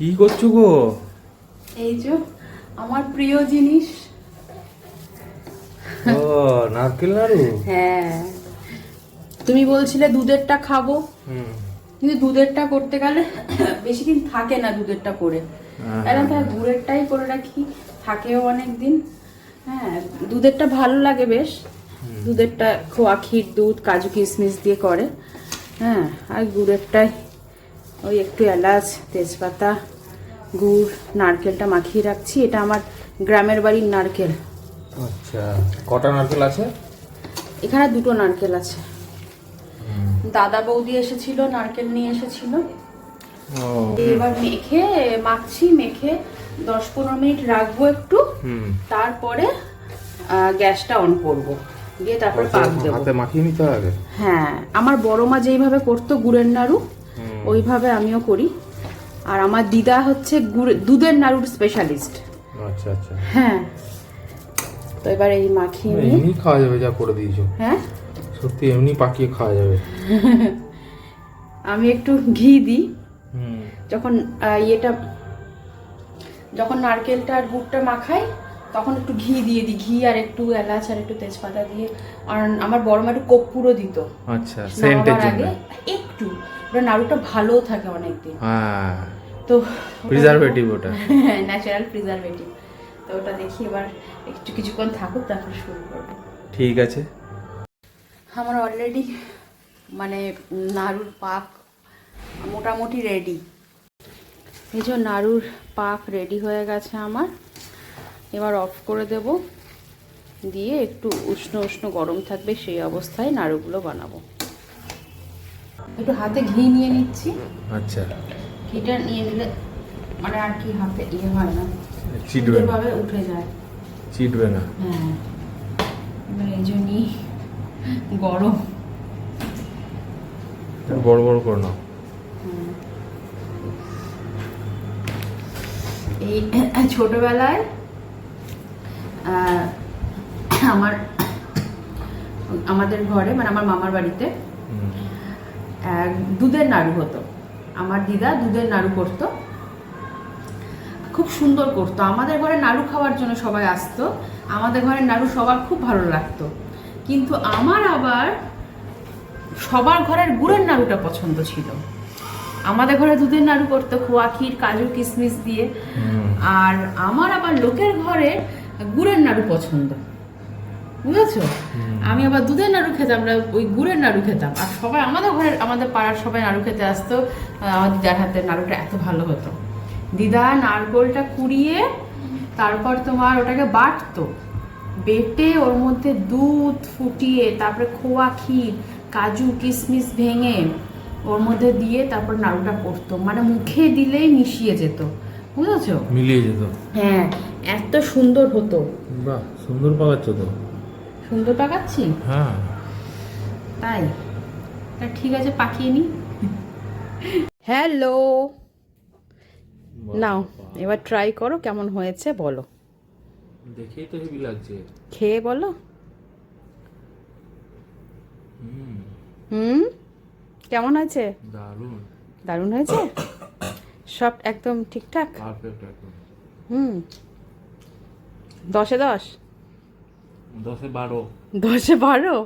কি করছ গো? এই যে আমার প্রিয় জিনিস। ও নারকেল নাড়ু? হ্যাঁ। তুমি বলছিলে দুধেরটা খাব। হুম। কিন্তু দুধেরটা করতে গেলে বেশি দিন থাকে না দুধেরটা করে। হ্যাঁ। এখন তার গুড়েরটাই করে রাখি থাকেও অনেক দিন। হ্যাঁ দুধেরটা ভালো লাগে বেশ। দুধেরটা খোয়া ক্ষীর দুধ কাজু কিশমিশ দিয়ে করে। হ্যাঁ আর গুড়েরটাই ওই একটু এলাচ তেজপাতা গুড় নারকেলটা মাখিয়ে রাখছি। এটা আমার গ্রামের বাড়ির নারকেল। আচ্ছা কটা নারকেল আছে? এখানে দুটো নারকেল আছে। দাদা বৌদি এসেছিল নারকেল নিয়ে এসেছিল। এবার মেখে মাখছি মেখে দশ পনেরো মিনিট রাখব একটু। হুম। তারপরে গ্যাসটা অন করব। দিয়ে তারপর পাক দেবো। হাতে মাখিয়ে নিতে হবে? হ্যাঁ আমার বড় মা যেইভাবে করতো গুড়ের নাড়ু। ওইভাবে আমিও করি। আর আমার দিদা হচ্ছে গুড় দুধের নাড়ুর স্পেশালিস্ট আচ্ছা আচ্ছা। হ্যাঁ। তো এবার এই মাখিয়ে নিয়ে এমনি খাওয়া যাবে যা করে দিয়েছ। হ্যাঁ? সত্যি এমনি পাকিয়ে খাওয়া যাবে। আমি একটু ঘি দিই। হুম। যখন ইয়েটা যখন নারকেলটা আর গুড়টা মাখাই তখন একটু ঘি দিয়ে দিই। ঘি আর একটু এলাচ আর একটু তেজপাতা দিয়ে। আর আমার বড় মা একটু কর্পূরও দিত। আচ্ছা সেন্টের জন্য। একটু। ওটা নাড়ুটা ভালো থাকে অনেকদিন। হ্যাঁ তো প্রিজারভেটিভ ওটা। ন্যাচারাল প্রিজারভেটিভ তো ওটা দেখি এবার একটু কিছুক্ষণ থাকুক তারপর শুরু করব। ঠিক আছে। আমার অলরেডি মানে নাড়ুর পাক মোটামুটি রেডি এই যে নাড়ুর পাক রেডি হয়ে গেছে আমার। এবার অফ করে দেব। দিয়ে একটু উষ্ণ উষ্ণ গরম থাকবে সেই অবস্থায় নাড়ুগুলো বানাবো। একটু হাতে ঘি নিয়ে নিচ্ছি। আচ্ছা। ঘিটা নিয়ে নিলে মানে আর কি হাতে ইয়ে হয় না। চিটবে না। উঠে যায়। চিটবে না। হ্যাঁ। এবার এই জন্যই গরম। বড় বড় করে নাও। এই ছোটবেলায় আহ, আমার আমাদের ঘরে মানে আমার মামার বাড়িতে দুধের নাড়ু হতো। আমার দিদা দুধের নাড়ু করতো। খুব সুন্দর করতো। আমাদের ঘরে নাড়ু খাওয়ার জন্য সবাই আসতো। আমাদের ঘরে নাড়ু সবার খুব ভালো লাগতো। কিন্তু আমার আবার সবার ঘরের গুড়ের নাড়ুটা পছন্দ ছিল। আমাদের ঘরে দুধের নাড়ু করতো খোয়া ক্ষীর কাজু কিশমিশ দিয়ে। আর আমার আবার লোকের ঘরে গুড়ের নাড়ু পছন্দ। বুঝেছ? আমি আবার দুধের নাড়ু খেতাম না ওই গুড়ের নাড়ু খেতাম। আর সবাই আমাদের ঘরের আমাদের পাড়ার সবাই নাড়ু খেতে আসতো। আমার দিদার হাতের নাড়ুটা এত ভালো হতো। দিদা নারকোলটা কুড়িয়ে তারপর তোমার ওটাকে বাটতো। বেটে ওর মধ্যে দুধ ফুটিয়ে তারপরে খোয়া ক্ষীর কাজু কিশমিশ ভেঙে ওর মধ্যে দিয়ে তারপর নাড়ুটা করতো। মানে মুখে দিলেই মিশিয়ে যেত। বুঝেছ? মিলিয়ে যেত। হ্যাঁ এত সুন্দর হতো। বাহ সুন্দর পাওয়া তো। সুন্দর পাকাচ্ছি? হ্যাঁ। তাই? তা ঠিক আছে পাকিয়ে নি। হ্যালো। নাও এবার ট্রাই করো কেমন হয়েছে বলো। দেখেই তো হেভি লাগছে। খেয়ে বলো। হুম। কেমন হয়েছে? দারুণ। দারুণ হয়েছে? সব একদম ঠিকঠাক? হুম। দশে দশ? দশে বারো। দশে বারো?